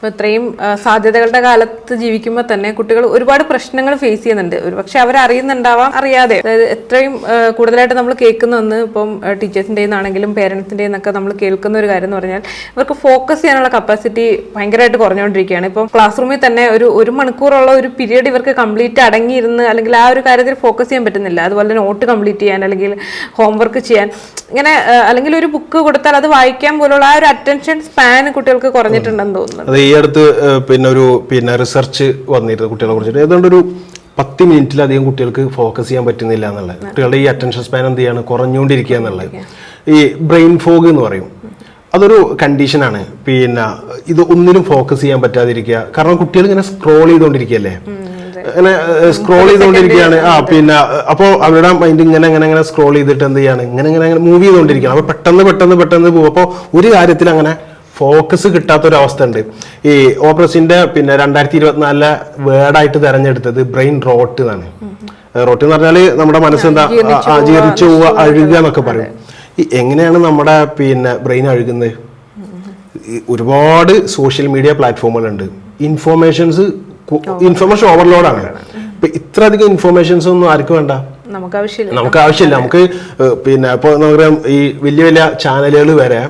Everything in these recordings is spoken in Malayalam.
ഇപ്പൊ ഇത്രയും സാധ്യതകളുടെ കാലത്ത് ജീവിക്കുമ്പോൾ തന്നെ കുട്ടികൾ ഒരുപാട് പ്രശ്നങ്ങൾ ഫേസ് ചെയ്യുന്നുണ്ട്. ഒരു പക്ഷെ അവർ അറിയുന്നുണ്ടാവാം അറിയാതെ. അതായത് എത്രയും കൂടുതലായിട്ട് നമ്മൾ കേൾക്കുന്ന ഒന്ന് ഇപ്പം ടീച്ചേഴ്സിന്റെ നിന്നാണെങ്കിലും പേരൻസിന്റെ നിന്നൊക്കെ നമ്മൾ കേൾക്കുന്ന ഒരു കാര്യം എന്ന് പറഞ്ഞാൽ ഇവർക്ക് ഫോക്കസ് ചെയ്യാനുള്ള കപ്പാസിറ്റി ഭയങ്കരമായിട്ട് കുറഞ്ഞുകൊണ്ടിരിക്കുകയാണ്. ഇപ്പം ക്ലാസ് റൂമിൽ തന്നെ ഒരു ഒരു മണിക്കൂറുള്ള ഒരു പീരീഡ് ഇവർക്ക് കംപ്ലീറ്റ് അടങ്ങിയിരുന്ന് അല്ലെങ്കിൽ ആ ഒരു കാര്യത്തിൽ ഫോക്കസ് ചെയ്യാൻ പറ്റുന്നില്ല. അതുപോലെ നോട്ട് കംപ്ലീറ്റ് ചെയ്യാൻ അല്ലെങ്കിൽ ഹോംവർക്ക് ചെയ്യാൻ. ഇങ്ങനെ അല്ലെങ്കിൽ ഒരു ബുക്ക് കൊടുത്താൽ അത് വായിക്കാൻ പോലുള്ള ആ ഒരു അറ്റൻഷൻ സ്പാൻ കുട്ടികൾക്ക് കുറഞ്ഞിട്ടുണ്ടെന്ന് തോന്നുന്നു. ഈ അടുത്ത് പിന്നെ ഒരു പിന്നെ റിസർച്ച് വന്നിരുന്നു കുട്ടികളെ കുറിച്ചിട്ട്. ഏതാണ്ട് ഒരു പത്ത് മിനിറ്റിലധികം കുട്ടികൾക്ക് ഫോക്കസ് ചെയ്യാൻ പറ്റുന്നില്ല എന്നുള്ളത്. കുട്ടികളുടെ ഈ അറ്റൻഷൻ സ്പാൻ എന്ത് ചെയ്യാണ്? കുറഞ്ഞുകൊണ്ടിരിക്കുക എന്നുള്ളത്. ഈ ബ്രെയിൻ ഫോഗ് എന്ന് പറയും. അതൊരു കണ്ടീഷനാണ് പിന്നെ ഇത് ഒന്നിനും ഫോക്കസ് ചെയ്യാൻ പറ്റാതിരിക്കുക. കാരണം കുട്ടികൾ ഇങ്ങനെ സ്ക്രോൾ ചെയ്തുകൊണ്ടിരിക്കുകയല്ലേ? ഇങ്ങനെ സ്ക്രോൾ ചെയ്തുകൊണ്ടിരിക്കുകയാണ്. ആ പിന്നെ അപ്പോൾ അവരുടെ മൈൻഡ് ഇങ്ങനെ ഇങ്ങനെ ഇങ്ങനെ സ്ക്രോൾ ചെയ്തിട്ട് എന്ത് ചെയ്യാണ്? ഇങ്ങനെ ഇങ്ങനെ ഇങ്ങനെ മൂവ് ചെയ്തുകൊണ്ടിരിക്കുകയാണ്. അപ്പോൾ പെട്ടെന്ന് പെട്ടെന്ന് പെട്ടെന്ന് പോകും അപ്പോൾ ഒരു കാര്യത്തിൽ അങ്ങനെ ഫോക്കസ് കിട്ടാത്ത ഒരു അവസ്ഥ ഉണ്ട് ഈ ഓപ്രസിന്റെ പിന്നെ രണ്ടായിരത്തി ഇരുപത്തിനാലിലെ വേർഡായിട്ട് തെരഞ്ഞെടുത്തത് ബ്രെയിൻ റോട്ട് എന്നാണ്. റോട്ട് എന്ന് പറഞ്ഞാൽ നമ്മുടെ മനസ്സ് എന്താ ജീർണിച്ചു പോവുക അഴുകുക എന്നൊക്കെ പറയും. ഈ എങ്ങനെയാണ് നമ്മുടെ പിന്നെ ബ്രെയിൻ അഴുകുന്നത്? ഒരുപാട് സോഷ്യൽ മീഡിയ പ്ലാറ്റ്ഫോമുകളുണ്ട് ഇൻഫോർമേഷൻസ് ഇൻഫർമേഷൻ ഓവർലോഡാണ് ഇപ്പൊ ഇത്ര അധികം ഇൻഫോർമേഷൻസ് ഒന്നും ആർക്കും വേണ്ട. നമുക്ക് ആവശ്യമില്ല നമുക്ക് ആവശ്യമില്ല നമുക്ക് പിന്നെ ഇപ്പോൾ നമുക്കറിയാം ഈ വലിയ വലിയ ചാനലുകൾ വരെ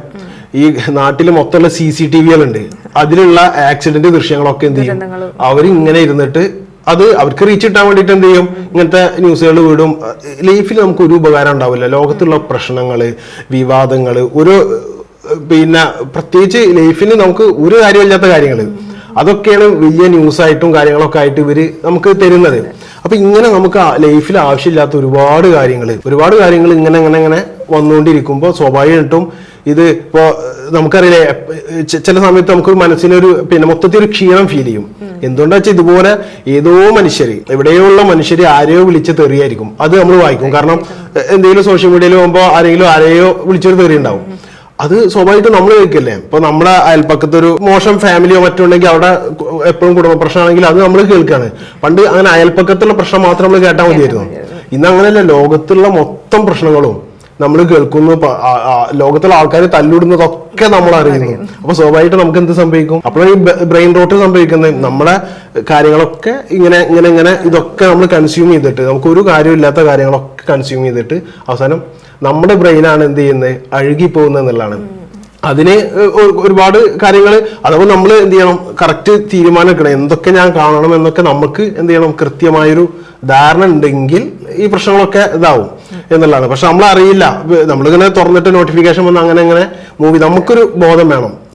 ഈ നാട്ടിൽ മൊത്തമുള്ള സി സി ടി വികളുണ്ട് അതിലുള്ള ആക്സിഡന്റ് ദൃശ്യങ്ങളൊക്കെ എന്ത് ചെയ്യും? അവർ ഇങ്ങനെ ഇരുന്നിട്ട് അത് അവർക്ക് റീച്ച് കിട്ടാൻ വേണ്ടിയിട്ട് എന്ത് ചെയ്യും? ഇങ്ങനത്തെ ന്യൂസുകൾ വിടും. ലൈഫിൽ നമുക്ക് ഒരു ഉപകാരം ഉണ്ടാവില്ല. ലോകത്തുള്ള പ്രശ്നങ്ങൾ വിവാദങ്ങൾ ഒരു പിന്നെ പ്രത്യേകിച്ച് ലൈഫിൽ നമുക്ക് ഒരു കാര്യമില്ലാത്ത കാര്യങ്ങൾ അതൊക്കെയാണ് വലിയ ന്യൂസ് ആയിട്ടും കാര്യങ്ങളൊക്കെ ആയിട്ട് ഇവർ നമുക്ക് തരുന്നത്. അപ്പൊ ഇങ്ങനെ നമുക്ക് ലൈഫിൽ ആവശ്യമില്ലാത്ത ഒരുപാട് കാര്യങ്ങൾ ഒരുപാട് കാര്യങ്ങൾ ഇങ്ങനെ ഇങ്ങനെ ഇങ്ങനെ വന്നുകൊണ്ടിരിക്കുമ്പോൾ സ്വാഭാവികമായിട്ടും ഇത് ഇപ്പോ നമുക്കറിയില്ലേ ചില സമയത്ത് നമുക്ക് മനസ്സിനൊരു പിന്നെ മൊത്തത്തിൽ ഒരു ക്ഷീണം ഫീൽ ചെയ്യും. എന്തുകൊണ്ടാ വെച്ചാൽ ഇതുപോലെ ഏതോ മനുഷ്യര് എവിടെയുള്ള മനുഷ്യർ ആരെയോ വിളിച്ച് തെറിയായിരിക്കും. അത് നമ്മൾ വായിക്കും. കാരണം എന്തെങ്കിലും സോഷ്യൽ മീഡിയയിൽ പോകുമ്പോൾ ആരെങ്കിലും ആരെയോ വിളിച്ചൊരു തെറി ഉണ്ടാവും. അത് സ്വാഭാവികമായിട്ട് നമ്മൾ കേൾക്കില്ലേ? ഇപ്പൊ നമ്മുടെ അയൽപ്പക്കത്ത് ഒരു മോശം ഫാമിലിയോ മറ്റോ ഉണ്ടെങ്കിൽ അവിടെ എപ്പോഴും കുടുംബ പ്രശ്നമാണെങ്കിൽ അത് നമ്മൾ കേൾക്കുകയാണ് പണ്ട് അങ്ങനെ അയൽപ്പക്കത്തുള്ള പ്രശ്നം മാത്രം നമ്മൾ കേട്ടാൽ മതിയായിരുന്നു. ഇന്ന് അങ്ങനെയല്ല. ലോകത്തുള്ള മൊത്തം പ്രശ്നങ്ങളും നമ്മൾ കേൾക്കുന്നു ലോകത്തുള്ള ആൾക്കാർ തല്ലിടുന്നതൊക്കെ നമ്മൾ അറിയുന്നു. അപ്പൊ സ്വാഭാവികമായിട്ട് നമുക്ക് എന്ത് സംഭവിക്കും? അപ്പോഴാണ് ഈ ബ്രെയിൻ റോട്ട് സംഭവിക്കുന്നത്. നമ്മുടെ കാര്യങ്ങളൊക്കെ ഇങ്ങനെ ഇങ്ങനെ ഇങ്ങനെ ഇതൊക്കെ നമ്മൾ കൺസ്യൂം ചെയ്തിട്ട് നമുക്ക് ഒരു കാര്യമില്ലാത്ത കാര്യങ്ങളൊക്കെ കൺസ്യൂം ചെയ്തിട്ട് അവസാനം നമ്മുടെ ബ്രെയിനാണ് എന്ത് ചെയ്യുന്നത്? അഴുകി പോകുന്നത് എന്നുള്ളതാണ്. അതിന് ഒരുപാട് കാര്യങ്ങൾ അഥവാ നമ്മൾ എന്ത് ചെയ്യണം? കറക്റ്റ് തീരുമാനം എടുക്കണം. എന്തൊക്കെ ഞാൻ കാണണം എന്നൊക്കെ നമുക്ക് എന്ത് ചെയ്യണം? കൃത്യമായൊരു ധാരണ ഉണ്ടെങ്കിൽ ഈ പ്രശ്നങ്ങളൊക്കെ ഇതാവും. എന്നുള്ളതാണ്. പക്ഷെ നമ്മൾ അറിയില്ല നമ്മളിങ്ങനെ തുറന്നിട്ട് നോട്ടിഫിക്കേഷൻ വന്ന് അങ്ങനെ അങ്ങനെ മൂവി നമുക്കൊരു ബോധം വേണം.